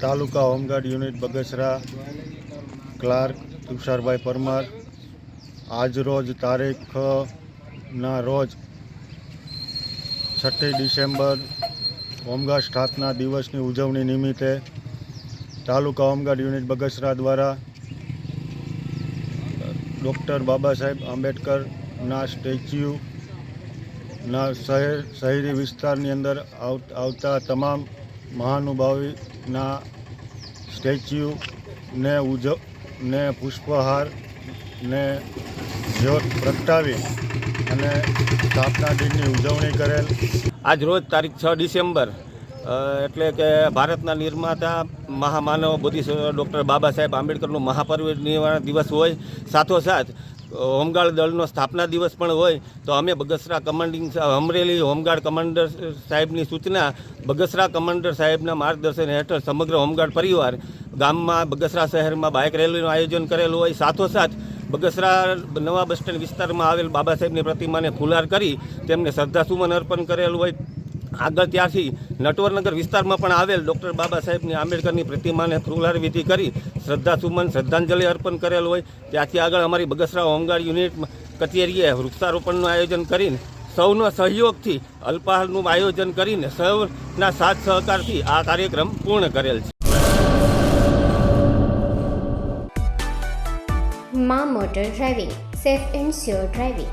તાલુકા home guard unit Bagasara, clerk Tusharbhai Parmar. આજરોજ તારીખના રોજ છઠ્ઠી ડિસેમ્બર હોમગાર્ડ સ્થાપના દિવસની ઉજવણી નિમિત્તે તાલુકા હોમગાર્ડ યુનિટ બગસરા દ્વારા ડૉક્ટર બાબા સાહેબ આંબેડકરના સ્ટેચ્યુના શહેર શહેરી વિસ્તારની અંદર આવતા તમામ મહાનુભાવીના સ્ટેચ્યુને ઉજવ ને પુષ્પહાર ને જ્યોત પ્રગટાવી અને સ્થાપના દિનની ઉજવણી કરેલ. આજ રોજ તારીખ છ ડિસેમ્બર એટલે કે ભારતના નિર્માતા મહામાનવ બુદ્ધિ ડૉક્ટર બાબા સાહેબ આંબેડકરનો મહાપરિનિર્વાણ દિવસ હોય. સાથોસાથ હોમગાર્ડ દળનો સ્થાપના દિવસ પણ હોય, તો અમે Bagasara commanding Amreli home guard commander સાહેબની સૂચના બગસરા કમાન્ડર સાહેબના માર્ગદર્શન હેઠળ સમગ્ર હોમગાર્ડ પરિવાર ગામમાં, બગસરા શહેરમાં બાઇક રેલીનું આયોજન કરેલું હોય. સાથોસાથ બગસરા નવા બસ સ્ટેન્ડ વિસ્તારમાં આવેલ બાબા સાહેબની પ્રતિમાને ફુલાર કરી તેમને શ્રદ્ધાસુમન અર્પણ કરેલું હોય. આગળ ત્યાંથી નટવરનગર વિસ્તારમાં પણ આવેલ ડૉક્ટર બાબા સાહેબની આંબેડકરની પ્રતિમાને ફુલાર વિધિ કરી શ્રદ્ધાસુમન શ્રદ્ધાંજલિ અર્પણ કરેલ હોય. ત્યાંથી આગળ અમારી બગસરા હોમગાર્ડ યુનિટ કચેરીએ વૃક્ષારોપણનું આયોજન કરીને સૌનો સહયોગથી અલ્પાહારનું આયોજન કરીને સૌના સાથ સહકારથી આ કાર્યક્રમ પૂર્ણ કરેલ છે. મા motor driving, safe and sure driving.